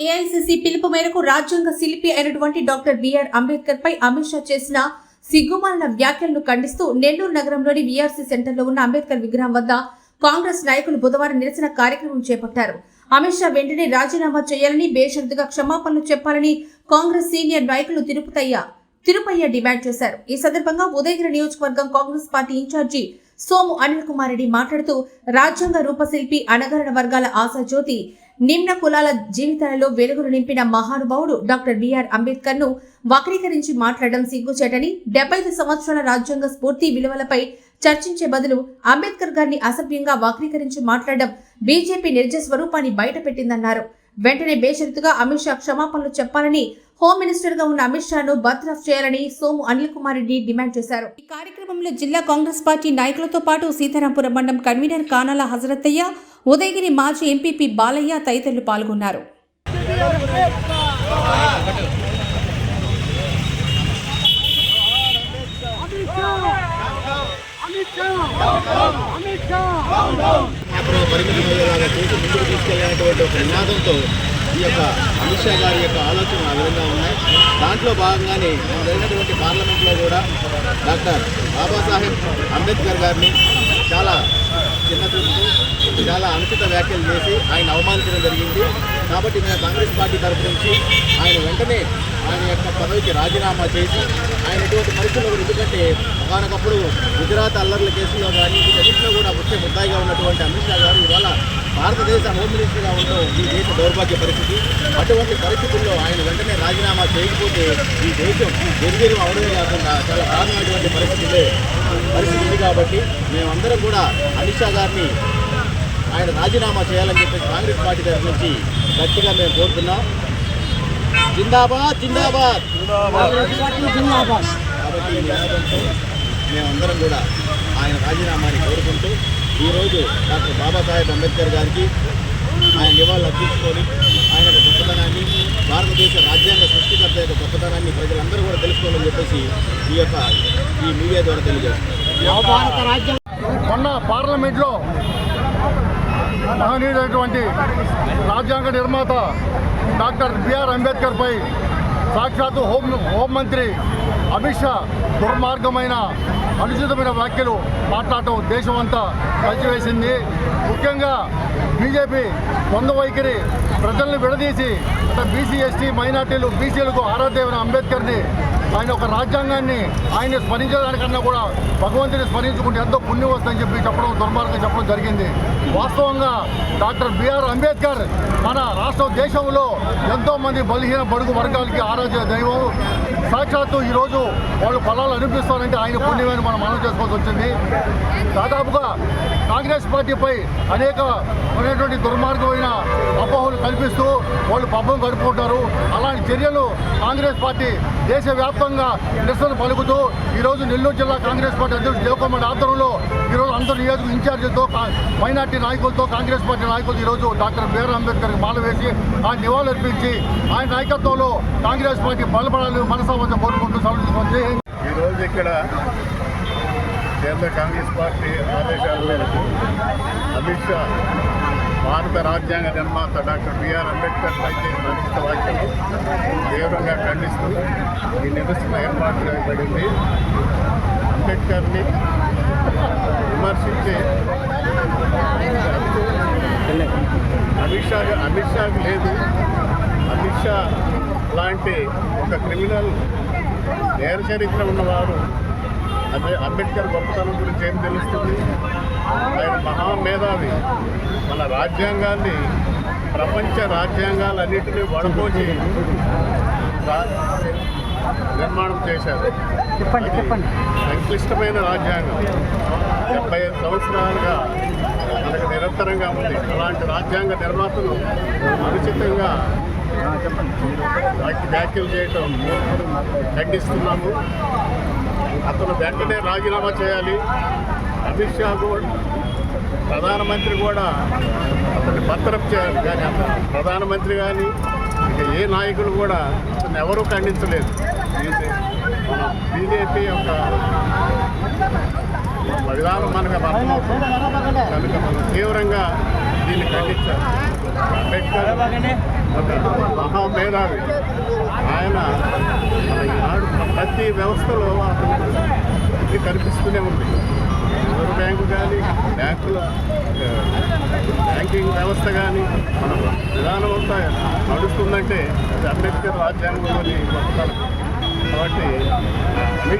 AICC పిలుపు మేరకు రాజ్యాంగ శిల్పి అయినటువంటి డాక్టర్ బిఆర్ అంబేద్కర్ పై అమిత్ షా చేసిన సిగ్గుమాలిన వ్యాఖ్యలను ఖండిస్తూ నెల్లూరు నగరంలోని వీఆర్సీ సెంటర్లో ఉన్న అంబేద్కర్ విగ్రహం వద్ద కాంగ్రెస్ నాయకులు బుధవారం నిరసన కార్యక్రమం చేపట్టారు. అమిత్ షా వెంటనే రాజీనామా చేయాలని బేషరతుగా క్షమాపణలు చెప్పాలని కాంగ్రెస్ సీనియర్ నాయకులు తిరుపతయ్య తిరుపయ్య డిమాండ్ చేశారు. ఈ సందర్భంగా ఉదయగిరి నియోజకవర్గం Congress party incharge Somu Anil Kumar Reddy మాట్లాడుతూ రాజ్యాంగ రూపశిల్పి అనగరణ వర్గాల ఆశాజ్యోతి నిమ్న కులాల జీవితాలలో వెలుగులు నింపిన మహానుభావుడు డాక్టర్ బిఆర్ అంబేద్కర్ను వక్రీకరించి మాట్లాడడం సిగ్గుచేటని డెబ్బై ఐదు సంవత్సరాల రాజ్యాంగ స్ఫూర్తి విలువలపై చర్చించే బదులు అంబేద్కర్ గారిని అసభ్యంగా వక్రీకరించి మాట్లాడడం బీజేపీ నిర్జ స్వరూపాన్ని బయటపెట్టిందన్నారు. వెంటనే బేషరతుగా అమిత్ షా క్షమాపణలు చెప్పాలని హోమ్ మినిస్టర్గా ఉన్న అమిత్ షాను బర్తరఫ్ చేయాలని సోము అనిల్ కుమార్ రెడ్డి డిమాండ్ చేశారు. ఈ కార్యక్రమంలో జిల్లా కాంగ్రెస్ పార్టీ నాయకులతో పాటు సీతారాంపురం మండలం కన్వీనర్ కానాల హజరత్తయ్య ఉదయగిరి మాజీ ఎంపీపీ బాలయ్య తదితరులు పాల్గొన్నారు. చేసి ముందుకు తీసుకెళ్ళేటువంటి ఒక నినాదంతో ఈ యొక్క అమిత్ షా గారి యొక్క ఆలోచనలు ఆ విధంగా ఉన్నాయి. దాంట్లో భాగంగానే మన జరిగినటువంటి పార్లమెంట్లో కూడా డాక్టర్ బాబాసాహెబ్ అంబేద్కర్ గారిని చాలా చిన్న చూపుతూ చాలా అనుచిత వ్యాఖ్యలు చేసి ఆయన అవమానించడం జరిగింది. కాబట్టి మేము కాంగ్రెస్ పార్టీ తరఫు నుంచి ఆయన వెంటనే ఆయన యొక్క పదవికి రాజీనామా చేసి ఆయన ఎటువంటి పరిస్థితుల్లో ఎందుకంటే ఒకనొకప్పుడు గుజరాత్ అల్లర్ల కేసులో కానీ వీటన్నింటిలో కూడా ముఖ్య ముద్దాయిగా ఉన్నటువంటి అమిత్ షా గారు ఇవాళ భారతదేశ హోమ్ మినిస్టర్గా ఉండడం ఈ దేశ దౌర్భాగ్య పరిస్థితి. అటువంటి పరిస్థితుల్లో ఆయన వెంటనే రాజీనామా చేయకపోతే ఈ దేశం నిర్వీర్యం అవడమే కాకుండా చాలా దారుణమైనటువంటి పరిస్థితులే పరిస్థితి ఉంది కాబట్టి మేమందరం కూడా అమిత్ షా గారిని ఆయన రాజీనామా చేయాలని చెప్పేసి కాంగ్రెస్ పార్టీ తరఫు నుంచి గట్టిగా మేము కోరుతున్నాం. జిందాబాద్ జిందాబాద్. కాబట్టి మేమందరం కూడా ఆయన రాజీనామాని కోరుకుంటూ ఈరోజు డాక్టర్ బాబాసాహెబ్ అంబేద్కర్ గారికి ఆయన నివాళులు అర్పించుకొని ఆయన యొక్క గొప్పతనాన్ని భారతదేశ రాజ్యాంగ సృష్టికర్త యొక్క గొప్పతనాన్ని ప్రజలందరూ కూడా తెలుసుకోవాలని చెప్పేసి ఈ యొక్క ఈ మీడియా ద్వారా తెలియజేస్తున్నాం. మొన్న పార్లమెంట్లో మహనీయుడైనటువంటి రాజ్యాంగ నిర్మాత డాక్టర్ బిఆర్ అంబేద్కర్ పై సాక్షాత్తు హోం హోంమంత్రి అమిత్ షా దుర్మార్గమైన అనుచితమైన వ్యాఖ్యలు మాట్లాడటం దేశం అంతా కలిసివేసింది ముఖ్యంగా బీజేపీ వంద వైఖరి ప్రజల్ని విడదీసి అంటే బీసీ ఎస్టీ మైనార్టీలు బీసీలకు ఆరాధ్యమైన అంబేద్కర్ని ఆయన ఒక రాజ్యాంగాన్ని ఆయన స్మరించడానికన్నా కూడా భగవంతుని స్మరించుకుంటే ఎంతో పుణ్యం వస్తుందని చెప్పి చెప్పడం దుర్మార్గం చెప్పడం జరిగింది. వాస్తవంగా డాక్టర్ బిఆర్ అంబేద్కర్ మన రాష్ట్ర దేశంలో ఎంతో మంది బలహీన బడుగు వర్గాలకి ఆరాధ్య దైవం సాక్షాత్తు ఈరోజు వాళ్ళు పొలాలు అనిపిస్తారంటే ఆయన పుణ్యమని మనం మనం చేసుకోవాల్సి వచ్చింది. దాదాపుగా కాంగ్రెస్ పార్టీపై అనేక అనేటువంటి దుర్మార్గమైన అపోహలు కల్పిస్తూ వాళ్ళు పబ్బం గడుపుకుంటారు అలాంటి చర్యలు కాంగ్రెస్ పార్టీ దేశవ్యాప్తంగా నిరసన పలుకుతూ ఈరోజు నెల్లూరు జిల్లా కాంగ్రెస్ పార్టీ అధ్యక్షుడు దేవకుమార్ ఆధ్వర్యంలో ఈరోజు అందరు నియోజక ఇన్ఛార్జితో మైనార్టీ నాయకులతో కాంగ్రెస్ పార్టీ నాయకులు ఈరోజు డాక్టర్ బిఆర్ అంబేద్కర్కి మాల వేసి ఆయన నివాళులు అర్పించి ఆయన నాయకత్వంలో కాంగ్రెస్ పార్టీ బలపడాలి బలపడాలని మనసావంత కోరుకుంటూ సమర్థించుకుంది ఈరోజు ఇక్కడ కేంద్ర కాంగ్రెస్ పార్టీ ఆదేశాల మేరకు అమిత్ షా భారత రాజ్యాంగ నిర్మాత డాక్టర్ బిఆర్ అంబేద్కర్ పై చేసిన అనుచిత వ్యాఖ్యలు తీవ్రంగా ఖండిస్తూ ఈ నిరసన ఏర్పాటు చేయబడింది అంబేద్కర్ని విమర్శించే అమిత్ షా అమిత్ షాకి లేదు. అమిత్ షా లాంటి ఒక క్రిమినల్ నేర చరిత్ర ఉన్నవారు అదే అంబేద్కర్ గొప్పతనం గురించి ఏం తెలుస్తుంది? ఆయన మహామేధావి. మన రాజ్యాంగాన్ని ప్రపంచ రాజ్యాంగాలన్నింటినీ వడపోసి నిర్మాణం చేశారు. సంక్లిష్టమైన రాజ్యాంగం. డెబ్బై ఐదు సంవత్సరాలుగా మనకు నిరంతరంగా ఉంది. అలాంటి రాజ్యాంగ నిర్మాతను అనుచితంగా వాటి వ్యాఖ్యలు చేయటం ఖండిస్తున్నాము. అతను వెంటనే రాజీనామా చేయాలి. అమిత్ షా కూడా ప్రధానమంత్రి కూడా అతన్ని బర్తరఫ్ చేయాలి. కానీ అతను ప్రధానమంత్రి కానీ ఇక ఏ నాయకులు కూడా అతను ఎవరూ ఖండించలేదు. మన బీజేపీ యొక్క విధానం మనకు అర్థమవుతుంది కనుక మనం తీవ్రంగా దీన్ని ఖండించాలి. అంబేద్కర్ ఒక మహామేధావి ఆయన ఈనాడు ప్రతి వ్యవస్థలో ఇది కనిపిస్తూనే ఉంది. రిజర్వ్ బ్యాంకు కానీ బ్యాంకుల బ్యాంకింగ్ వ్యవస్థ కానీ మన విధానం అంతా నడుస్తుందంటే అది అంబేద్కర్ రాజ్యాంగంలోని కాబట్టి అమిత్